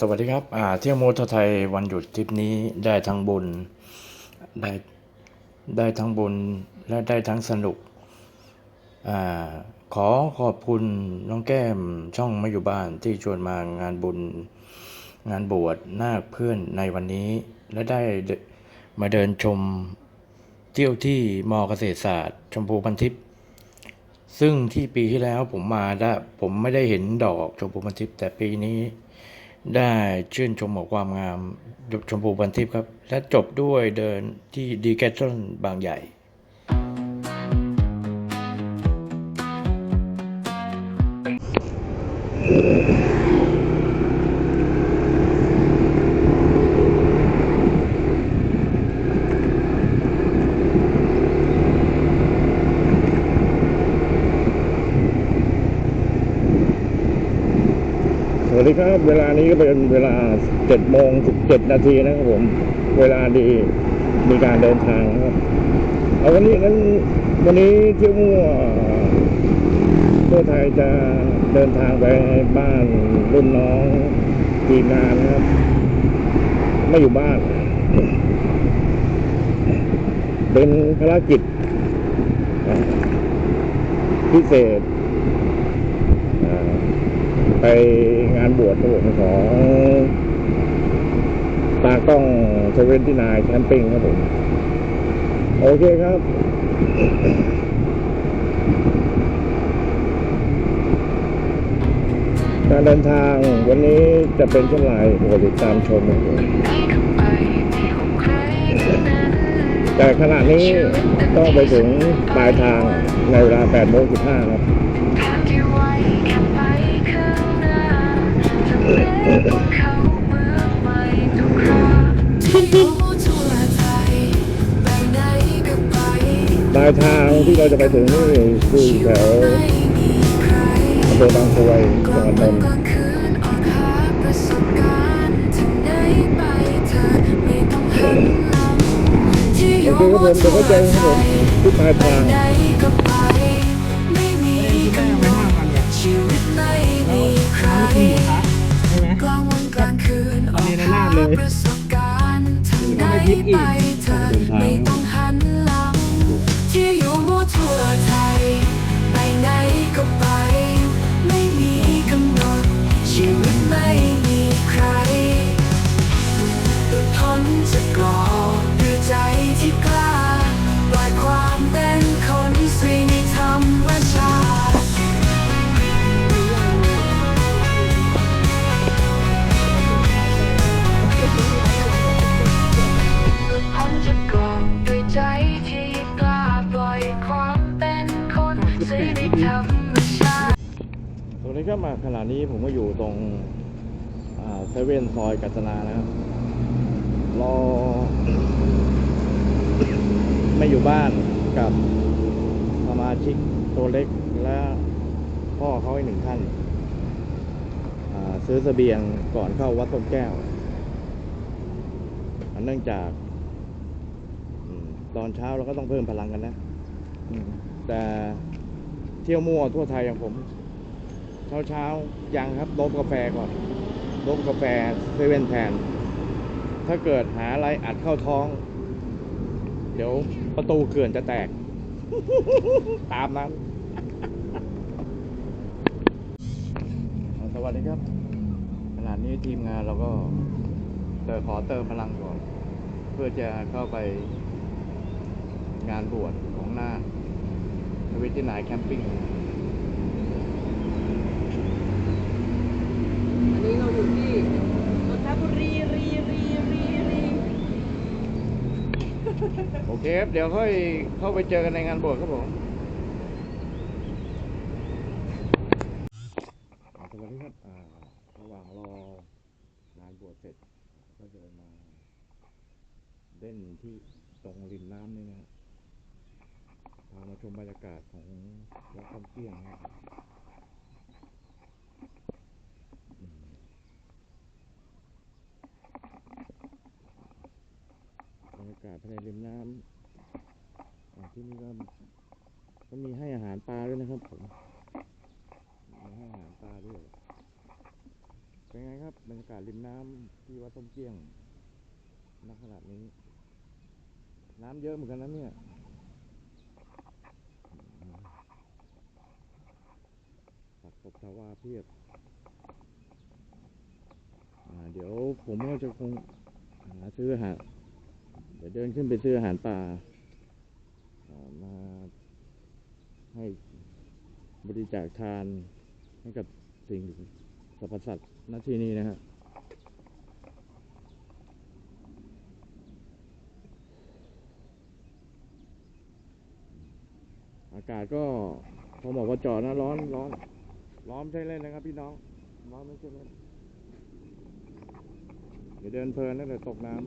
สวัสดีครับเที่ยวโมทไทยวันหยุดทริปนี้ได้ทั้งบุญได้ได้ทั้งบุญและได้ทั้งสนุกอขอขอบคุณน้องแก้มช่องไม่อยู่บ้านที่ชวนมางานบุญงานบวชนาคเพื่อนในวันนี้ และได้มาเดินชมเที่ยวที่มอเกษตรศาสตร์ชมพูพันทิพย์ซึ่งที่ปีที่แล้วผมมาได้ผมไม่ได้เห็นดอกชมพูพันทิพย์แต่ปีนี้ ได้ชื่นชมกับความงามชมพูบันทิพย์ครับ และจบด้วยเดินที่ดีแกทรอนบางใหญ่ ดีครับเวลานี้ก็เป็นเวลาเจ็ดโมงสิบเจ็ดนาทีนะครับผม เวลาดีมีการเดินทางนะครับเอาวันนี้งั้นวันนี้เที่ยวมั่วทั่วไทยจะเดินทางไปบ้านรุ่นน้องทีมงานนะครับ ไม่อยู่บ้าน เป็นภารกิจ พิเศษไปานบวชครับผมของตากล้องเทเวนที่นายแคมปิ้งครับผม โอเคครับ การเดินทางวันนี้จะเป็นเช่นไรโปรดติดตามชมครับผมแต่ขณะนี้ต้องไปถึงปลายทางในเวลา8โมง15ครับ ปลายทางที่เราจะไปถึงนี่คือแถวอำเภอบางกรวยจังหวัดนนท์โอเคครับผมเดี๋ยวเข้าใจครับผมที่ปลายทางางไหนไปเธอไม่ต้อง นี้ผมก็อยู่ตรงเซเว่นซอยกัตนานะครับรอไม่อยู่บ้านกับสมาชิกตัวเล็กและพ่อเขาอีกหนึ่งท่านอ่าซื้อเสบียงก่อนเข้าวัดต้นแก้วอันเนื่องจากอมตอนเช้าเราก็ต้องเพิ่มพลังกันนะอืมแต่เที่ยวมั่วทั่วไทยอย่างผม เช้าเช้ายังครับโดบกาแฟก่อนโดบกาแฟเซเว่นแทน ถ้าเกิดหาอะไรอัดเข้าท้อง เดี๋ยวประตูเขื่อนจะแตก ตามนั้นสวัสดีครับ ขณะนี้ทีมงานเราก็เติมขอเติมพลังก่อน เพื่อจะเข้าไปงานบวชของหน้าควิที่นายแคมปิ้งันนี้เราอยู่ที่นนทบุรีรีรีรีรีโอเคครับ เดี๋ยวค่อยเข้าไปเจอกันในงานบวชครับผมสวัสดีครับระหว่างรองานบวชเสร็จ ก็จะมาเล่นที่ตรงริมน้ำนี่นะพามาชมบรรยากาศของวัดคำเกี้ยงนะครับอืมบรรยากาศภาย ในริมน้ำที่นี่ก็ก็มีให้อาหารปลาด้วยนะครับผมมีให้อาหารปลาด้วยเป็นไงครับบรรยากาศริมน้ำที่วัดต้มเกี้ยงณขนาดนี้ น้ำเยอะเหมือนกันนะเนี่ยผักตบชาวาเพียบเดี๋ยวผมก็จะคงหาซื้อหา ดี๋ยวเดินขึ้นไปซื้ออาหารป่ามาให้บริจาคทานให้กับสิ่งสรรพสัตว์ณที่นี้นะฮะอากาศก็พอบอกว่าจอดนะร้อนร้อนร้อนใช่เล่นนะครับ พี่น้องร้อนไม่ใช่เล่นเดี๋ยวเดินเพลินนะเดี๋ยวตกน้ำ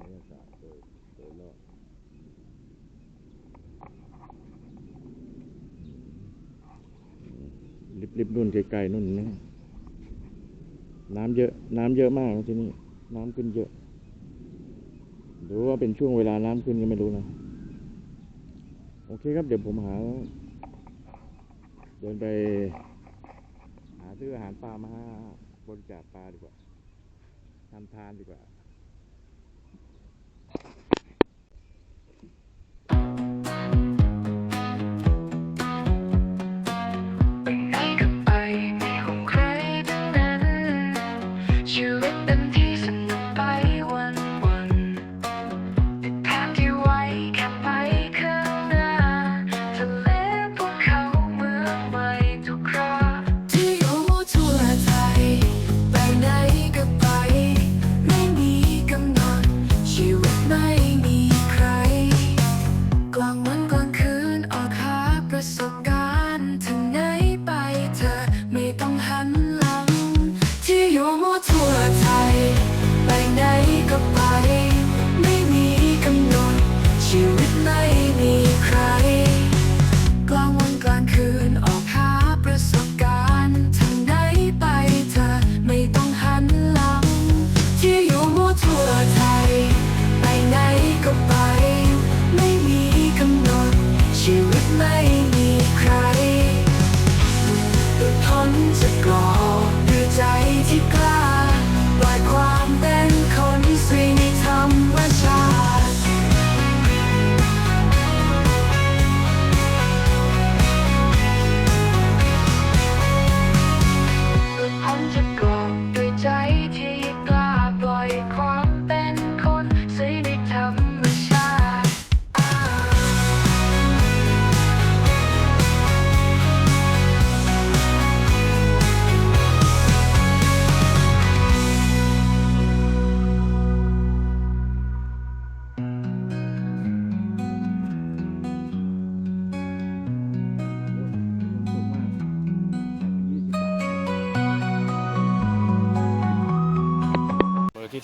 บรรยากาศโดยโดยรอบริบริบๆนู่น ไกลนู่นนะน้ำเยอะ น้ำเยอะมากที่นี่ น้ำขึ้นเยอะ หรือว่าเป็นช่วงเวลาน้ำขึ้นก็ไม่รู้นะ โอเคครับ เดี๋ยวผมหา เดินไป หาซื้ออาหารปลามาบริจาคปลาดีกว่าทำทานดีกว่า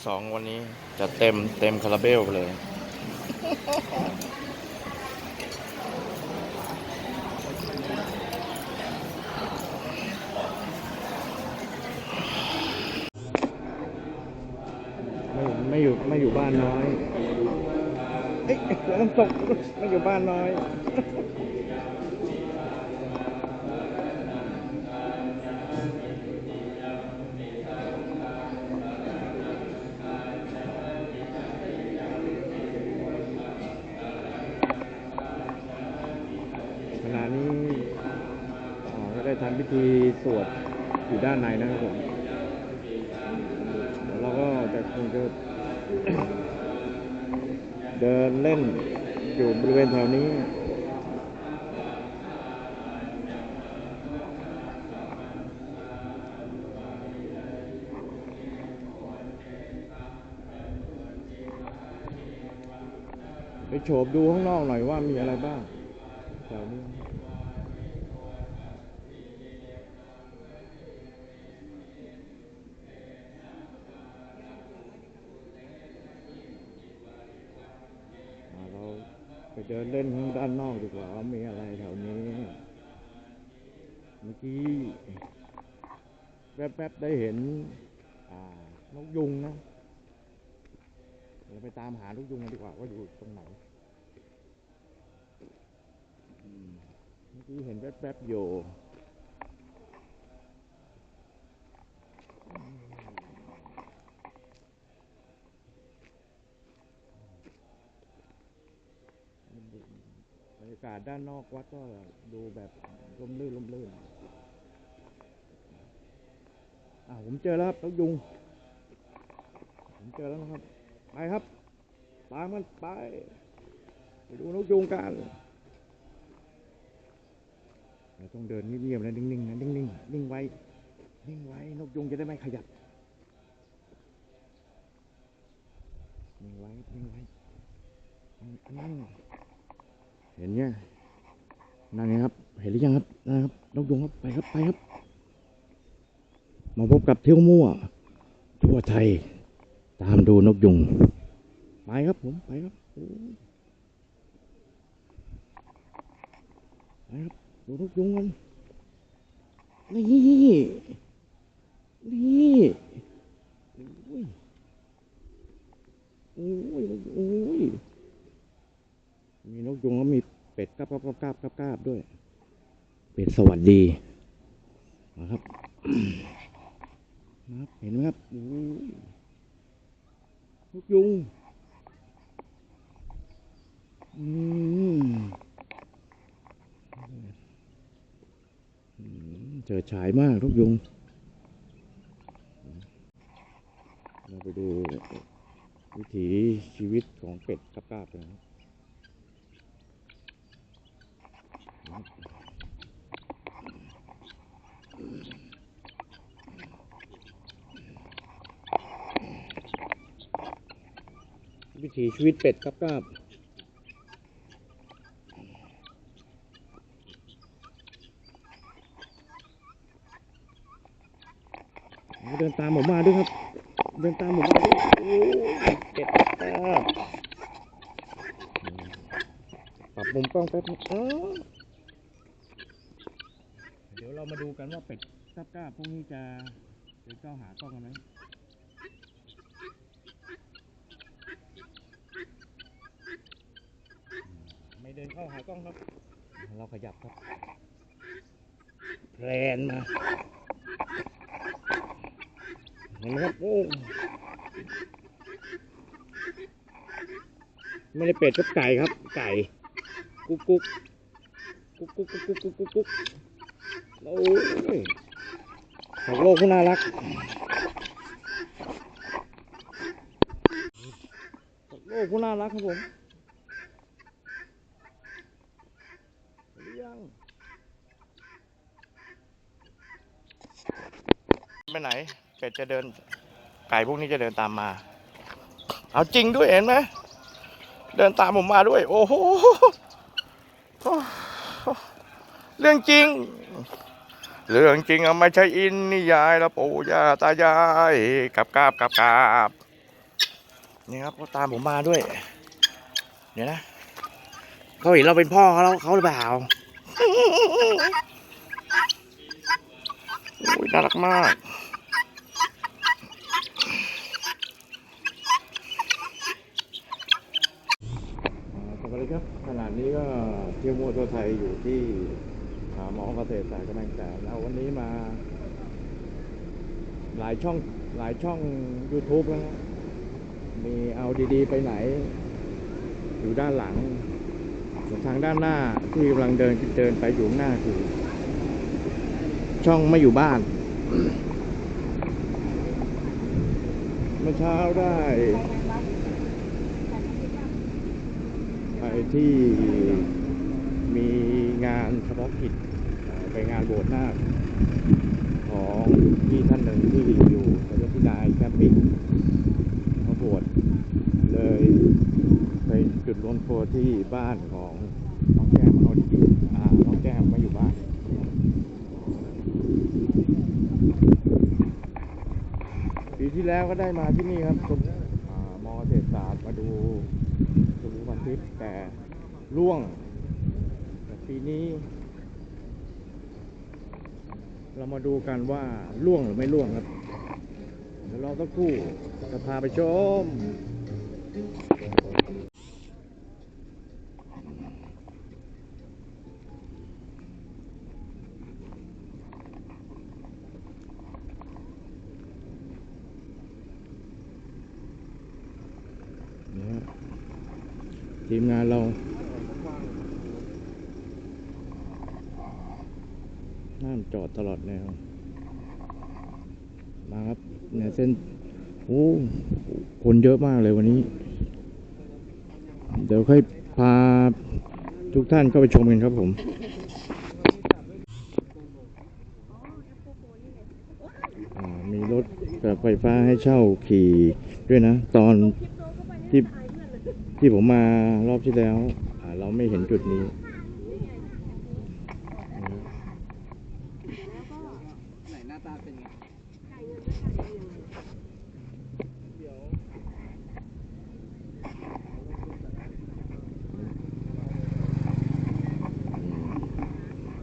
สองวันนี้จะเต็มเต็มคาราเบลไปเลย ไม่ไม่อยู่ไม่อยู่บ้านน้อย เอ้ยหัวน้ำตกไม่อยู่บ้านน้อย ทำพิธีสวดอยู่ด้านในนะครับผมเดี๋ยวเราก็จะคงจะเดินเล่นอยู่บริเวณแถวนี้ไปโฉบดูข้างนอกหน่อยว่ามีอะไรบ้าง เดินเล่นข้างด้านนอกดีกว่าว่ามีอะไรแถวนี้ เมื่อกี้แป๊บๆได้เห็นนกยุงนะเราไปตามหานกยุงกันดีกว่าว่าอยู่ตรงไหนเมื่อกี้เห็นแป๊บๆอยู่บรรยากาศด้านนอกวัดก็ดูแบบร่มรื่นร่มรื่นอ่าผมเจอแล้วครับนกยุง ผมเจอแล้วนะครับ ไปครับ ตามมันไป ไปดูนกยุงกันเราต้องเดินเงียบๆนะนิ่งๆนะนิ่งๆนิ่งไว้ นิ่งไว้ นกยุงจะได้ไม่ขยับ นิ่งไว้ นิ่งไว้นั่ง เห็นเนี่ยนั่งไงครับ เห็นหรือยังครับนะครับนกยุงครับไปครับไปครับ มาพบกับเที่ยวมั่ว ทั่วไทย ตามดูนกยุงไปครับผมไปครับไปครับดูนกยุงกันนี่นี่โอ้ยโอ้ยโอ้ย มีนกยุงแล้วมีเป็ดกราบกราบกราบกราบกราบกราบด้วย เป็ดสวัสดีนะครับนะครับเห็นไหมครับโอ้ยนกยุงอืมอืมเจอฉายมากนกยุงเราไปดูวิถีชีวิตของเป็ดกราบๆกันนะครับ วิถีชีวิตเป็ดกราบๆเดินตามผมมาด้วยครับ เดินตามผมมาด้วยโอ้เป็ดกราบปรับมุมกล้องแป๊บนึงอ้าวเดี๋ยวเรา มาดูกันว่าเป็ดกราบๆพวกนี้จะจะเข้าหากล้องกันไหมไม่เดินเข้าหากล้องครับ เราขยับครับแพลนมาเห็นไหมครับโอ้ไม่ได้เป็ดก็ไก่ครับ ไก่ กุ๊กกุ๊กกุ๊กกุ๊กกุ๊กกุ๊กกุ๊กกุ๊ก โอ้ยสัตว์โลกผู้น่ารักสัตว์โลกผู้น่ารักครับผมหรือยังไปไหนเป็ดจะเดิน ไก่พวกนี้จะเดินตามมา เอาจริงด้วยเห็นไหมเดินตามผมมาด้วย โอ้โหเรื่องจริง เรื่องจริงอะไม่ใช่อินนิยายแล้วปู่ย่าตายายกับกาบกับกาบนี่ครับเขาตามผมมาด้วย เดี๋ยวนะเขาเห็นเราเป็นพ่อเขาแล้วเขาหรือเปล่าโอ้ยน่ารักมากสวัสดีครับขนาดนี้ก็เที่ยวมั่วทั่วไทยอยู่ที่ หาหมอเกษตรศาสตร์กำลังแต่แล้ววันนี้มา หลายช่องหลายช่อง YouTube แล้วนะมีเอาดีๆ ไปไหน อยู่ด้านหลังส่วนทางด้านหน้าที่กำลังเดินเดินไปอยู่หน้าคือ ช่องไม่อยู่บ้านเมื่อเช้าได้ไปที่มีงานเฉพาะกิจ ไปงานโบสถ์หน้าของพี่ท่านหนึ่งที่อยู่ในยที่นายแคมปิ้งเขาบวชเลยไปจุดรวมตัวที่บ้านของน้องแก้มเอาดีๆอ่าน้องแก้มไม่อยู่บ้านปีที่แล้วก็ได้มาที่นี่ครับชมอ่ามอเกษตรศาสตร์มาดูชมวันทิพย์แต่ร่วงแต่ปีนี้ เรามาดูกันว่าล่วงหรือไม่ล่วงครับ เดี๋ยวรอสักครู่จะพาไปชม ทีมงานเรา ห้ามจอดตลอดแนวมาครับเนี่ยเส้นโอ้คนเยอะมากเลยวันนี้ เดี๋ยวค่อยพาทุกท่านเข้าไปชมกันครับผมมีรถแบบไฟฟ้าให้เช่าขี่ด้วยนะ ตอนที่ที่ผมมารอบที่แล้ว เราไม่เห็นจุดนี้หน้าตาเป็นไง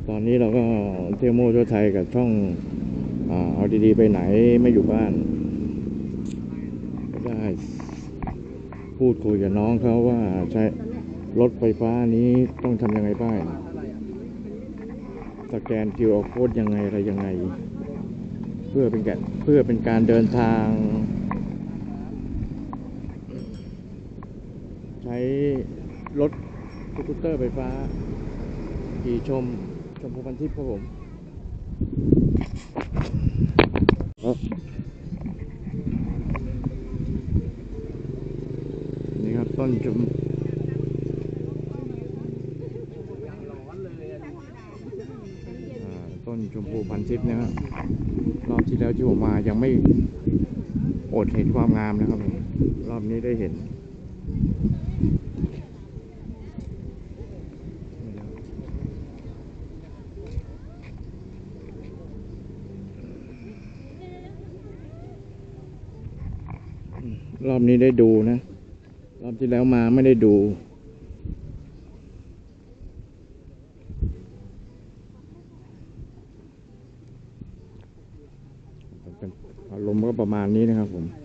ตอ นี้เราก็เที่ยวโม่ทั่วไทยกับช่องเอาดีๆไปไหนไม่อยู่บ้านได้พูดคุยกับน้องเขาว่าใช้รถไฟฟ้านี้ต้องทำยังไงบ้างสแกน QR code ยังไงอะไรยังไง เพื่อเป็นการเพื่อเป็นการเดินทาง ใช้รถสกูตเตอร์ไฟฟ้าขี่ชม มพูพันทิพย์ครับผมนี่ครับต้นชมต้นชมพูพันทิพย์นะครับรอบที่แล้วที่ผมมายังไม่อดเห็นความงามนะครับผมรอบนี้ได้เห็น รอบ นี้ได้ดูนะ รอบที่แล้วมาไม่ได้ดู อารมณ์ก็ประมาณนี้นะครับผม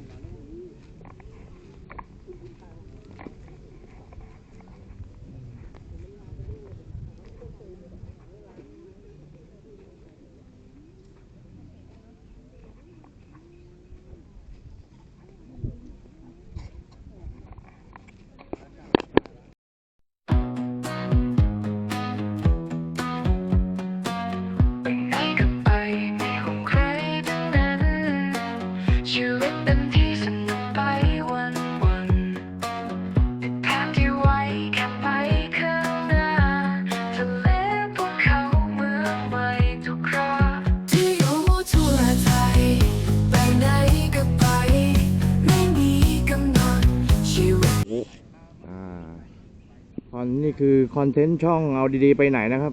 คือคอนเทนต์ช่องเอาดีๆไปไหนนะครับ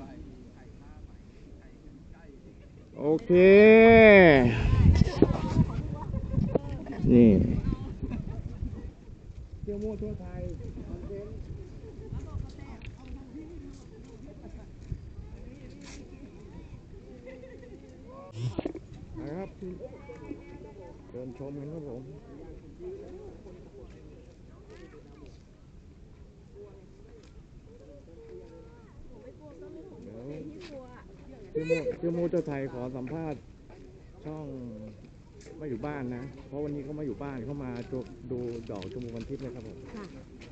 โอเค นี่เที่ยวมั่วทั่วไทยคอนเทนต์นะครับเดินชมกันครับผม เดี๋ยวชื่อโมชื่อโมเจ้าไทยขอสัมภาษณ์ช่องไม่อยู่บ้านนะ เพราะวันนี้เขามาอยู่บ้านเขามาดูดูดอกชมพูพันทิพย์นะครับผม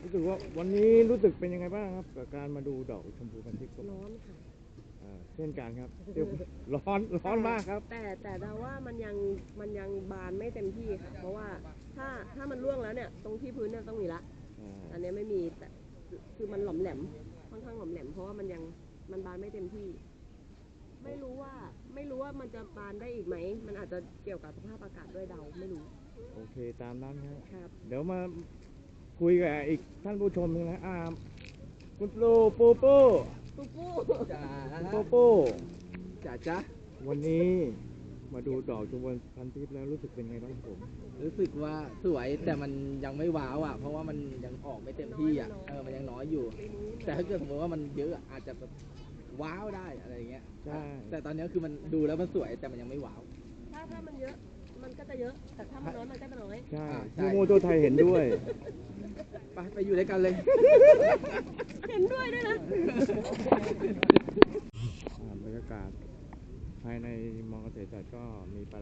รู้สึกว่าวันนี้รู้สึกเป็นยังไงบ้างครับกับการมาดูดอกชมพูพันทิพย์ครับร้อนค่ะอ่าเช่นกันครับเดี๋ยวร้อนร้อนมากครับ แต่แต่เราว่ามันยังมันยังบานไม่เต็มที่ค่ะ เพราะว่าถ้าถ้ามันร่วงแล้วเนี่ยตรงที่พื้นเนี่ยต้องมีละอ่าอันเนี้ยไม่มีแต่คือมันหลอมแหลมค่อนข้างหลอมแหลมเพราะว่ามันยังมันบานไม่เต็มที่ ไม่รู้ว่าไม่รู้ว่ามันจะบานได้อีกไหม มันอาจจะเกี่ยวกับสภาพอากาศด้วยเดาไม่รู้ โอเคตามนั้นครับ ครับ เดี๋ยวมาคุยกับอีกท่านผู้ชมหนึงนะอ่าคุณปูปูปูปุ๊บปุ๊จ้าคุณปูปูจ้าจ้าวันนี้มาดูดอกชมพูพันทิพย์แล้วรู้สึกเป็นไงบ้างครับผม รู้สึกว่าสวยแต่มันยังไม่ว้าวอะ เพราะว่ามันยังออกไม่เต็มที่อะ เออ มันยังน้อยอยู่ แต่ถ้าเกิดสมมติว่ามันเยอะอะอาจจะแบบ ว้าวได้อะไรอย่างเงี้ยใช่ แต่ตอนนี้คือมันดูแล้วมันสวยแต่มันยังไม่ว้าว ถ้าถ้ามันเยอะมันก็จะเยอะ แต่ถ้ามันน้อยมันก็จะน้อย ใช่อ่าใช่ พี่โมโตไทยเห็นด้วย ไปไปอยู่ด้วยกันเลย เห็นด้วยด้วยนะ อ่าบรรยากาศภายในมอเกษตรศาสตร์ก็มีประ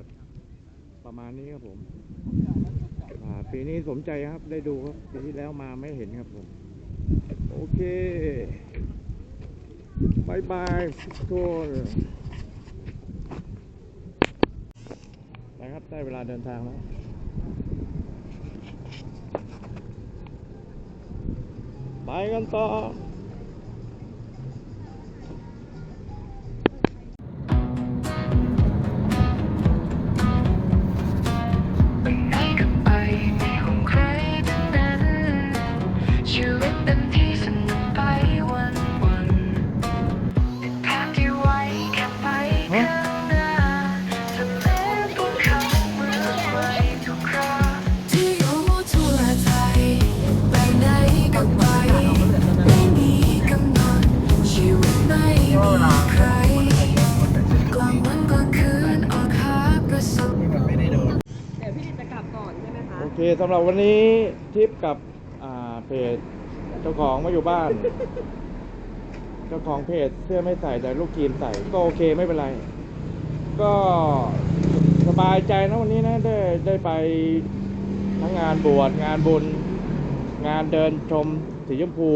ประมาณนี้ครับผมอ่าปีนี้สมใจครับได้ดูครับปีที่แล้วมาไม่เห็นครับผมเคบายบายทุกคนนะครับ ได้เวลาเดินทางแล้วไปกันต่อ หรับวันนี้ทริปกับเพจเจ้าของมาอยู่บ้าน เจ้าของเพจเสื้อไม่ใส่แต่ลูกทีมใส่ก็โอเคไม่เป็นไร ก็สบายใจนะวันนี้นะได้ได้ไปทั้งงานบวชงานบุญ งานเดินชมสีชมพู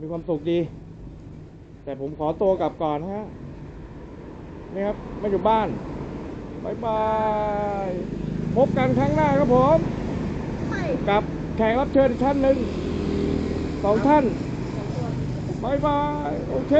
มีความสุขดี แต่ผมขอตัวกลับก่อนนะฮะนี่ครับมาอยู่บ้านบายบาย พบกันครั้งหน้าครับผม กับแขกรับเชิญอีกท่านหนึ่งสองท่านบายบาย โอเค